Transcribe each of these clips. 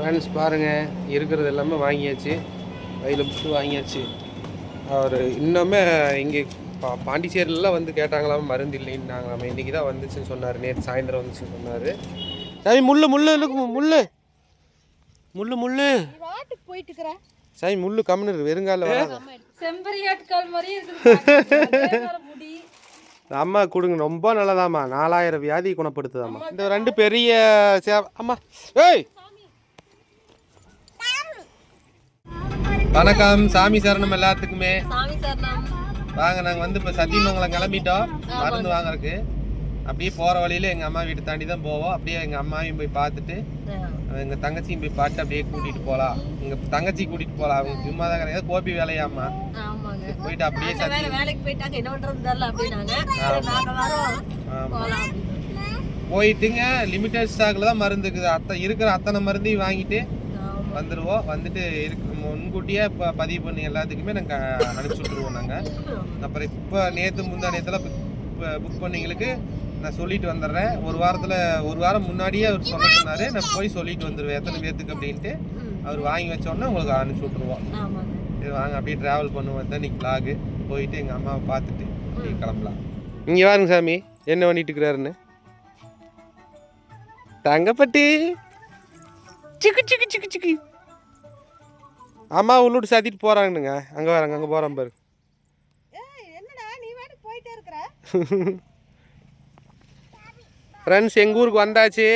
Friends பாருங்கள் இருக்கிறது எல்லாமே வாங்கியாச்சு. கையில் புக்கு வாங்கியாச்சு. அவர் இன்னுமே இங்கே பா பாண்டிச்சேரியிலலாம் வந்து கேட்டாங்களாம் மருந்து இல்லைன்னாங்களாம். இன்றைக்கி தான் வந்துச்சுன்னு சொன்னார். நேற்று சாயந்தரம் வந்துச்சுன்னு சொன்னார். சாமி முள்ளு முள்ளு இருக்கு முள்ளு. முள்ளு முள்ளு. போயிட்டு சாமி முள்ளு கம்முன்னு வெறுங்கால இருக்குது. முடி. அம்மா கொடுங்க. ரொம்ப நல்லதாம்மா. நாலாயிரம் வியாதி குணப்படுத்துதாம்மா. இந்த ரெண்டு பெரிய சே அம்மா. ஏய்! வணக்கம். சாமி சரணம் எல்லாத்துக்குமே. வாங்க நாங்கள் வந்து இப்போ சத்தியமங்கலம் கிளம்பிட்டோம். மருந்து வாங்குறதுக்கு. அப்படியே போகிற வழியில எங்கள் அம்மா வீட்டு தாண்டி தான் போவோம். அப்படியே எங்கள் அம்மாவையும் போய் பார்த்துட்டு எங்கள் தங்கச்சியும் போய் பார்த்து அப்படியே கூட்டிகிட்டு போகலாம் எங்கள் தங்கச்சி கூட்டிகிட்டு போகலாம் அவங்க சும்மா தான் கிடையாது கோபி வேலையாம்மா. போயிட்டு அப்படியே போயிட்டாங்க. லிமிட்டட் ஸ்டாக்ல தான் மருந்து இருக்குது. அத்தை இருக்கிற அத்தனை மருந்தையும் வாங்கிட்டு. வந்துடுவோம் வந்துட்டு இருக்கு. முன்கூட்டியே இப்போ பதிவு பண்ணி எல்லாத்துக்குமே நாங்கள் அனுப்பிச்சி விட்ருவோம் நாங்கள் அப்புறம் இப்போ நேற்று முந்தா நேற்றுலாம் புக் பண்ணிங்களுக்கு நான் சொல்லிட்டு வந்துடுறேன். ஒரு வாரத்தில் ஒரு வாரம் முன்னாடியே அவர் சொல்ல சொன்னார் நான் போய் சொல்லிட்டு வந்துடுவேன் எத்தனை பேர்த்துக்கு அப்படின்ட்டு. அவர் வாங்கி வச்சோன்னே உங்களுக்கு அனுப்பிச்சி விட்ருவோம் சரி வாங்க அப்படியே ட்ராவல் பண்ணுவோம். தான் இன்னைக்கு vlog. போயிட்டு எங்கள் அம்மாவை பார்த்துட்டு அப்படியே கிளம்பலாம். இங்கே வாருங்க சாமி என்ன பண்ணிட்டு இருக்கிறாருன்னு? தங்கப்பட்டி. சிக்கு சிக்கு சிக்கு சிக்கு. அம்மா உள்ளூட்டு சாத்திட்டு போகிறாங்கனுங்க அங்கே வராங்க அங்கே போகிறான் பாரு. ஃப்ரெண்ட்ஸ் எங்கள் ஊருக்கு வந்தாச்சு?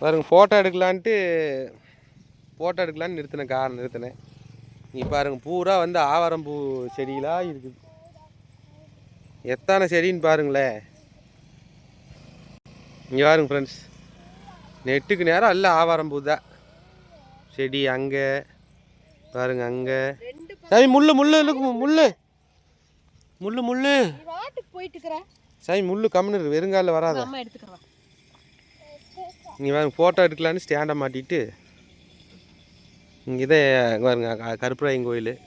பாருங்க ஃபோட்டோ எடுக்கலான்ட்டு ஃபோட்டோ எடுக்கலான்னு நிறுத்தினேன் கார் நிறுத்தினேன். நீ பாருங்க பூரா வந்து ஆவாரம் பூ செடிகளாக இருக்குது. எத்தனை செடின்னு பாருங்களேன். இங்கே பாருங்க ஃப்ரெண்ட்ஸ் நெட்டுக்கு நேரம் எல்லாம் ஆவாரம் பூ தான் செடி அங்கே. பாருங்க அங்கே. சாமி முள்ளு முள்ளு இருக்கு முள்ளு. முள்ளு முள்ளு. சாமி முள்ளு கம்முன்னு வெறுங்காலில் வராத. இங்கே வாங்க ஃபோட்டோ எடுக்கலான்னு ஸ்டாண்டை மாட்டிட்டு இங்கே இதே பாருங்க கருப்பராயன் கோயில்.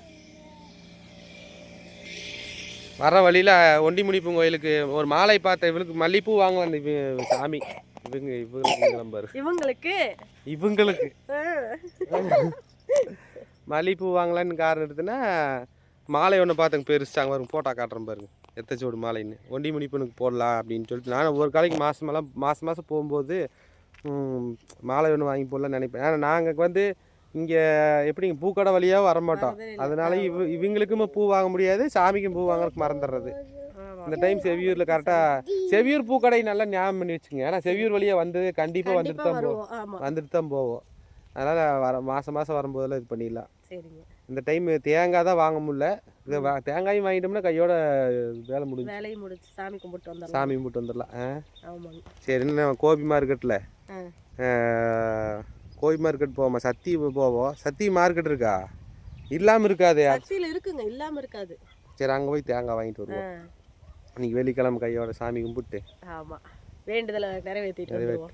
வர வழியில் ஒண்டி முனிப்பு கோயிலுக்கு ஒரு மாலை பார்த்த இவளுக்கு மல்லிப்பூ வாங்கலாம் இந்த இவ- சாமி. இவங்க இவங்களுக்கு இவங்களுக்கு? இவங்களுக்கு. மல்லிப்பூ வாங்கலான்னு காரணம் எடுத்துனா மாலை ஒன்று பார்த்தங்க பெருசாங்க வரும் ஃபோட்டோ காட்டுறேன் பாருங்க. எத்தச்சோடு மாலைன்னு. ஒண்டி முனிப்பனுக்கு போடலாம் அப்படின்னு சொல்லிட்டு நான் ஒரு காலைக்கு மாதமெல்லாம் மாதம் மாதம் போகும்போது மாலை ஒன்று வாங்கி போடலாம்னு நினைப்பேன். ஆனால் நாங்கள் வந்து இங்கே எப்படிங்க பூக்கடை வழியாக வரமாட்டோம். அதனால இவ இவங்களுக்குமே பூ வாங்க முடியாது சாமிக்கும் பூ வாங்குறதுக்கு மறந்துடுறது. இந்த டைம் செவியூரில் கரெக்டாக செவியூர் பூக்கடை நல்லா ஞாபகம் பண்ணி வச்சுங்க ஏன்னா செவியூர் வழியாக வந்து கண்டிப்பாக வந்துட்டு தான் போவோம். வந்துட்டு தான் போவோம். அதனால் வர மாதம் மாதம் வரும்போதெல்லாம் இது பண்ணிடலாம். சரிங்க. இந்த டைம் தேங்காய் தான் வாங்க முடியல. இது வா தேங்காயும் வாங்கிட்டோம்னா கையோட வேலை முடிஞ்சு வேலையும் முடிச்சு சாமி கும்பிட்டு வந்துடலாம். சாமி கும்பிட்டு வந்துடலாம். ஆ? ஆமாங்க. சரி இன்னும் கோபி மார்க்கெட்டில் ஆ. கோபி மார்க்கெட் போவோமா? சத்தி போவோம் சத்தி மார்க்கெட் இருக்கா? இல்லாமல் இருக்காதே. சக்தியில இருக்குங்க. இல்லாம இருக்காது. சரி அங்கே போய் தேங்காய் வாங்கிட்டு ஆ, வருவோம் இன்னைக்கு வெள்ளிக்கிழமை கையோட சாமி கும்பிட்டு. ஆமா. வேண்டுதலை நிறைவேற்றிட்டு வந்துருவோம்.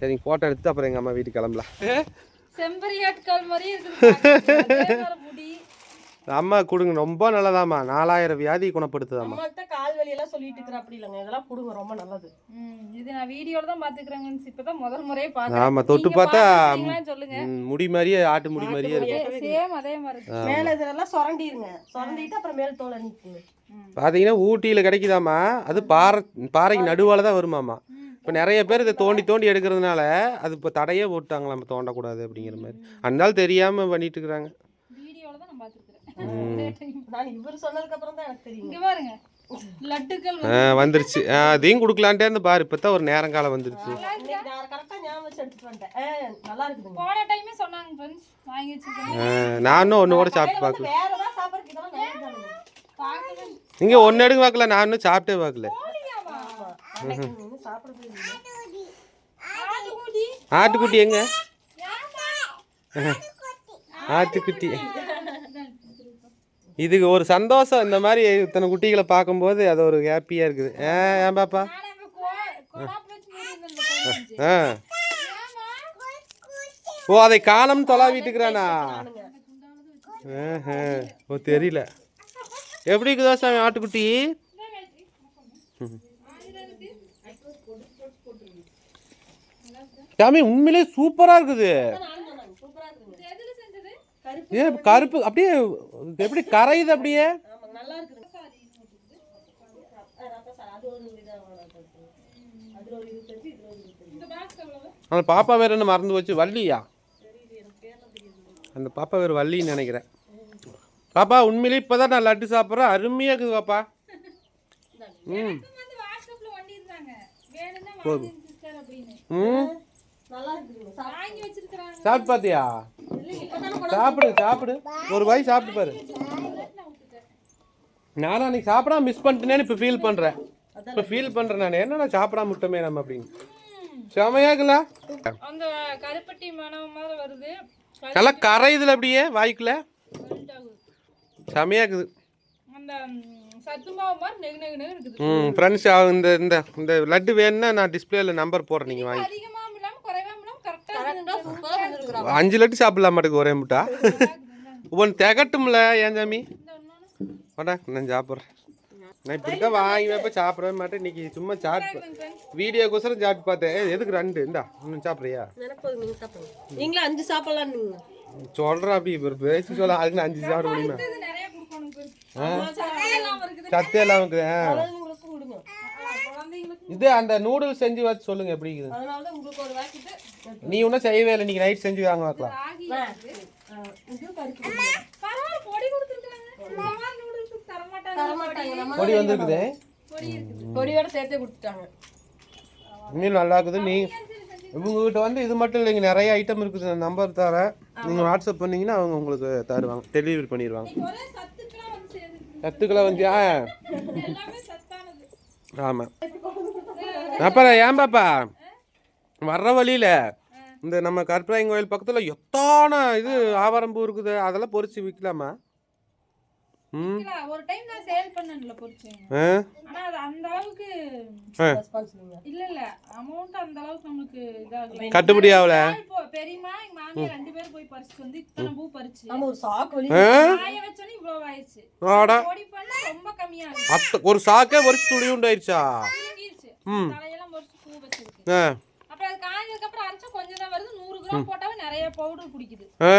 சரி ஃபோட்டோ எடுத்துட்டு அப்புறம் எங்கள் அம்மா வீட்டுக்கு கிளம்பலாம். செம்பரியாட்கால் மாதிரியே இருக்குது முடி. அம்மா கொடுங்க. ரொம்ப நல்லதாம்மா. நாலாயிரம் வியாதி குணப்படுத்துதாம்மா. அம்மாக்கிட்ட கால் வலி எல்லாம் சொல்லிட்டு இருக்கிற அப்படி இல்லைங்க. இதெல்லாம் கொடுங்க. ரொம்ப நல்லது. இது நான் வீடியோல தான் பாத்துக்கிறேங்க இப்பதான் முதல் முறையே பாக்குறேன் ஆமாம் தொட்டு பார்த்தா சொல்லுங்க. ம், முடி மாதிரியே ஆட்டு முடி மாதிரியே இருக்கு. சேம் அதே மாதிரி. மேல இதெல்லாம் சுரண்டிருங்க. சுரண்டிட்டு அப்புறம் மேல் தோலை நீக்குங்க பார்த்தீங்கன்னா ஊட்டியில் கிடைக்குதாம்மா. அது பாறை பாறைக்கு நடுவால தான் வருமாமா இப்போ நிறைய பேர் இதை தோண்டி தோண்டி எடுக்கிறதுனால அது இப்போ தடையே போட்டாங்களா நம்ம தோண்டக்கூடாது அப்படிங்கிற மாதிரி. அதனால தெரியாமல் பண்ணிட்டு இருக்கிறாங்க. வீடியோல தான் நான் பாத்துக்கிறேன் நான் இவர் சொன்னதுக்கு அப்புறம் தான் எனக்கு தெரியுங்க இங்க பாருங்க லட்டுக்கள் ஆ வந்துருச்சு. ஆ, அதையும் கொடுக்கலான்ட்டே இருந்து பாரு இப்போ தான் ஒரு நேரங்காலம் வந்துருச்சு. நானும் ஒன்று கூட சாப்பிட்டு பார்க்கல. இங்கே ஒன்று எடுக்க பார்க்கல நான் இன்னும் சாப்பிட்டே பார்க்கல ஆமா. அன்னைக்கு நின்னு சாப்பிடுறது இல்லைங்க. ஆட்டுக்குட்டி எங்க? ஆட்டுக்குட்டி. இதுக்கு ஒரு சந்தோஷம் இந்த மாதிரி இத்தனை குட்டிகளை பார்க்கும்போது அது ஒரு ஹாப்பியாக இருக்குது. ஆ ஏன் பாப்பா? ஆ. ஓ அதை காலம் தொலாவிட்டு இருக்கிறானா ஓ தெரியல. எப்படி இருக்குதா சாமி ஆட்டுக்குட்டி? சாமி உண்மையிலே சூப்பராக இருக்குது. ஏன் கருப்பு அப்படியே எப்படி கரையுது அப்படியே? அந்த பாப்பா வேற என்ன மறந்து வச்சு வள்ளியா? அந்த பாப்பா வேறு வள்ளின்னு நினைக்கிறேன். பாப்பா உண்மையிலே இப்போதான் நான் லட்டு சாப்பிட்றேன். அருமையாக இருக்குது பாப்பா. ம் அப்படின்னு. ம். சாப்பிட்டு பார்த்தியா சாப்பிடு சாப்பிடு ஒரு வாய் சாப்பிட்டு பாரு. நானும் அன்னைக்கு சாப்பிடாம மிஸ் பண்ணிட்டேனேன்னு இப்போ ஃபீல் பண்ணுறேன் இப்போ ஃபீல் பண்ணுறேன் நான். என்ன நான் சாப்பிடாம விட்டோமே நம்ம அப்படின்னு. செமையாக்குல அந்த கருப்பட்டி மனம் மாதிரி வருது. நல்லா கரையுதுல அப்படியே ஆகுது செமையாக்குது இருக்குது. ம் ஃப்ரெண்ட்ஸ் இந்த இந்த இந்த லட்டு வேணும்னா நான் டிஸ்பிளேல நம்பர் போடுறேன் நீங்கள் வாங்கி. அஞ்சு லட்டு சாப்பிடலாம் மாட்டுக்கு ஒரே முட்டா? ஒன்று திகட்டும்ல ஏன் சாமி? ஒண்ணு வாடா நான் சாப்பிட்றேன். நான் இப்படி தான் வாங்கி வைப்ப சாப்பிடவே மாட்டேன். இன்னைக்கு சும்மா சாட் வீடியோக்கோசரம் சாப்பிட்டு பார்த்தேன். எதுக்கு ரெண்டு? இந்தா இன்னும் சாப்பிட்றியா? எனக்கு போதும் நீங்க சாப்பிடுங்க. நீங்களும் அஞ்சு சாப்பிடலாம் நீங்க. சொல்கிறேன் அப்படி ஒரு பேசி சொல்ல அதுக்கு அஞ்சு சாப்பிட முடியுமா? சத்தே எல்லாம் இருக்குது. கொடுங்க. இது அந்த நூடுல்ஸ் செஞ்சு வச்சு சொல்லுங்க எப்படி இருக்குது? அதனால தான் உங்களுக்கு ஒரு வாக்கிட்டு நீ ஒன்றும் செய்யவே இல்லை இன்னைக்கு நைட் செஞ்சு வாங்க பார்க்கலாம். பொடி தர வந்துருக்குது. பொடி இருக்குது. கொடியோட சேர்த்தே கொடுத்துட்டாங்க. இன்னும் நல்லா இருக்குது. நீ இவங்ககிட்ட வந்து இது மட்டும் இல்லைங்க நிறைய ஐட்டம் இருக்குது. நான் நம்பர் தரேன். நீங்கள் வாட்ஸ்அப் பண்ணீங்கன்னா அவங்க உங்களுக்கு தருவாங்க டெலிவரி பண்ணிடுவாங்க. ஒரே சத்துக்கெல்லாம் வந்து ஆ. ஆமாம் அப்புறம் ஏன் பாப்பா? வர்ற வழியில் இந்த நம்ம கற்பராயன் கோயில் பக்கத்தில் எத்தான இது ஆவாரம்பூ இருக்குது? அதெல்லாம் பொறிச்சு விற்கலாமா ஒரு டைம் நான் சேல் பண்ணல பொரிச்சேன் ஆனா அது அந்த அளவுக்கு இல்ல இல்ல அமௌண்ட் அந்த அளவுக்கு நமக்கு இதாகல. கட்டுப்படி ஆகல. எங்க மாமியார் ரெண்டு பேரும் போய் பறிச்சுட்டு வந்து இத்தனை பூ பறிச்சு. நம்ம ஒரு சாக்கு வலி. ஆ? காய வச்சோன்னே இவ்வளவு ஆயிடுச்சு. ஆடா. பொடி பண்ண ரொம்ப கம்மியா இருக்கு. அத்த ஒரு சாக்கே பொரிச்சு துளி உண்டாயிருச்சா? சுருங்கிருச்சு ம். தலையெல்லாம் பொறிச்சு பூ வச்சிருக்கு. ஆ. அப்புறம் அது அப்புறம் அரைச்சா கொஞ்சம் தான் வருது. நூறு கிராம் போட்டாவே நிறைய பவுடர் குடிக்குது. ஆ.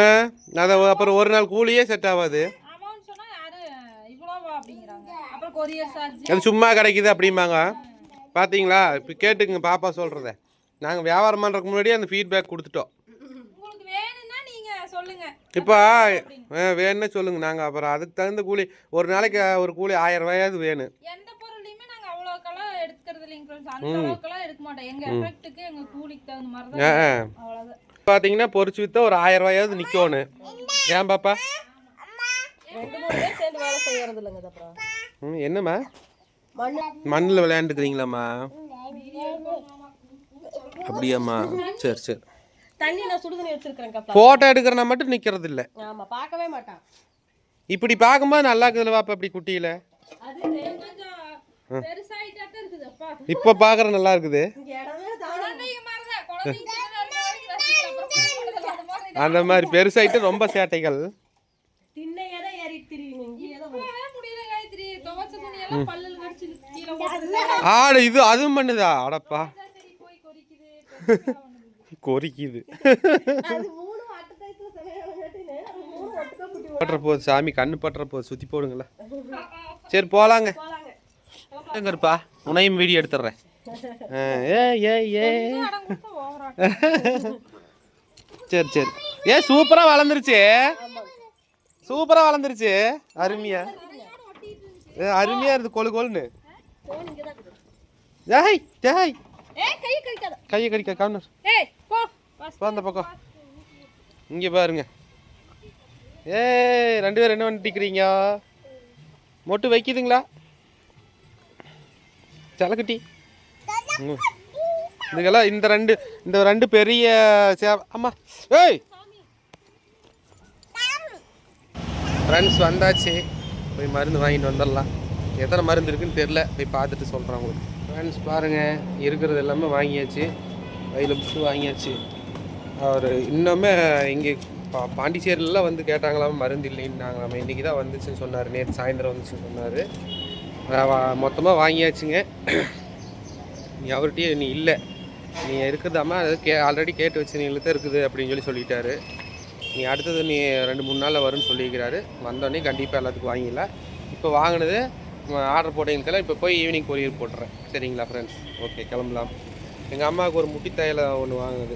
அதை அப்புறம் ஒரு நாள் கூலியே செட் ஆகாது அமௌண்ட் சொன்னா யாரு இவ்வளோவா அப்படிங்கிறாங்க அப்புறம் கொரியர் சார்ஜ் அது சும்மா கிடைக்குது அப்படிம்பாங்க. பார்த்தீங்களா இப்போ கேட்டுக்குங்க பாப்பா சொல்கிறத நாங்கள் வியாபாரம் பண்ணுறதுக்கு முன்னாடியே அந்த ஃபீட்பேக் கொடுத்துட்டோம். இப்போ வேணும்னு சொல்லுங்க. நாங்கள் அப்புறம் அதுக்கு தகுந்த கூலி ஒரு நாளைக்கு ஒரு கூலி ஆயிரம் ரூபாயாவது வேணும் பார்த்தீங்கன்னா பொரிச்சு விற்றா ஒரு ஆயிரம் ரூபாயாவது நிற்கணும் ஏன் பாப்பா? ரெண்டு மூணு சேர்ந்து வேலை செய்யறது இல்லைங்க அப்புறம். ம் என்னம்மா? மண்ணு மண்ணில் விளையாண்டுக்கிறீங்களாம்மா? அப்படியாம்மா. சரி சரி. தண்ணி நான் சுடுதண்ணி வச்சிருக்கிறேன் கப்பா. ஃபோட்டோ எடுக்கிறனா மட்டும் நிற்கிறது இல்லை ஆமா பார்க்கவே மாட்டான். இப்படி பார்க்கும்போது நல்லா இருக்குதுல்ல பாப்பா இப்படி குட்டியில்? இப்போ பார்க்குற நல்லா இருக்குது. அந்த மாதிரி பெருசாயிட்டு ரொம்ப சேட்டைகள். ஆடு இது அதுவும் பண்ணுதா? அடப்பா. கொறிக்குது. பட்டுற போகுது சாமி கண்ணு பட்டுற போகுது சுற்றி போடுங்களா சரி போகலாங்க எங்க இருப்பா உனையும் வீடியோ எடுத்துடுறேன். ஏ ஏ ஏ. சரி சரி. ஏ சூப்பராக வளர்ந்துருச்சு. சூப்பராக வளர்ந்துருச்சு. அருமையா ஏ இருந்து கொழு கொழுன்னு ஏய் கையை கழிக்காத. கையை கடிக்க கவுனர் அந்த பக்கம். இங்கே பாருங்க. ஏய் ரெண்டு பேரும் என்ன பண்ணிட்டுக்கிறீங்க மொட்டு வைக்குதுங்களா? சலக்கட்டி. இதுக்கெல்லாம் இந்த ரெண்டு இந்த ரெண்டு பெரிய அம்மா. ஏய்! ஃப்ரெண்ட்ஸ் வந்தாச்சு. போய் மருந்து வாங்கிட்டு வந்துடலாம். எத்தனை மருந்து இருக்குன்னு தெரில போய் பார்த்துட்டு சொல்கிறேன் உங்களுக்கு. ஃப்ரெண்ட்ஸ் பாருங்கள் இருக்கிறது எல்லாமே வாங்கியாச்சு. கையில் புட்டு வாங்கியாச்சு. அவர் இன்னுமே இங்கே பா பாண்டிச்சேரியிலலாம் வந்து கேட்டாங்களாம் மருந்து இல்லைன்னாங்களாம். இன்றைக்கி தான் வந்துச்சுன்னு சொன்னார். நேற்று சாயந்தரம் வந்துச்சுன்னு சொன்னார். மொத்தமாக வாங்கியாச்சுங்க. நீ அவர்கிட்டயே நீ இல்லை. நீ இருக்கிறது அது கே ஆல்ரெடி கேட்டு வச்சு தான் இருக்குது அப்படின்னு சொல்லி சொல்லிட்டாரு. நீ அடுத்தது நீ ரெண்டு மூணு நாளில் வரும்னு சொல்லியிருக்கிறாரு. வந்தோடனே கண்டிப்பாக எல்லாத்துக்கும் வாங்கிடலாம். இப்போ வாங்கினது ஆர்டர் போட்டீங்கல்ல இப்போ போய் ஈவினிங் கொரியர் போட்டுறேன். சரிங்களா ஃப்ரெண்ட்ஸ் ஓகே கிளம்பலாம். எங்கள் அம்மாவுக்கு ஒரு முட்டி தையலை ஒன்று வாங்குது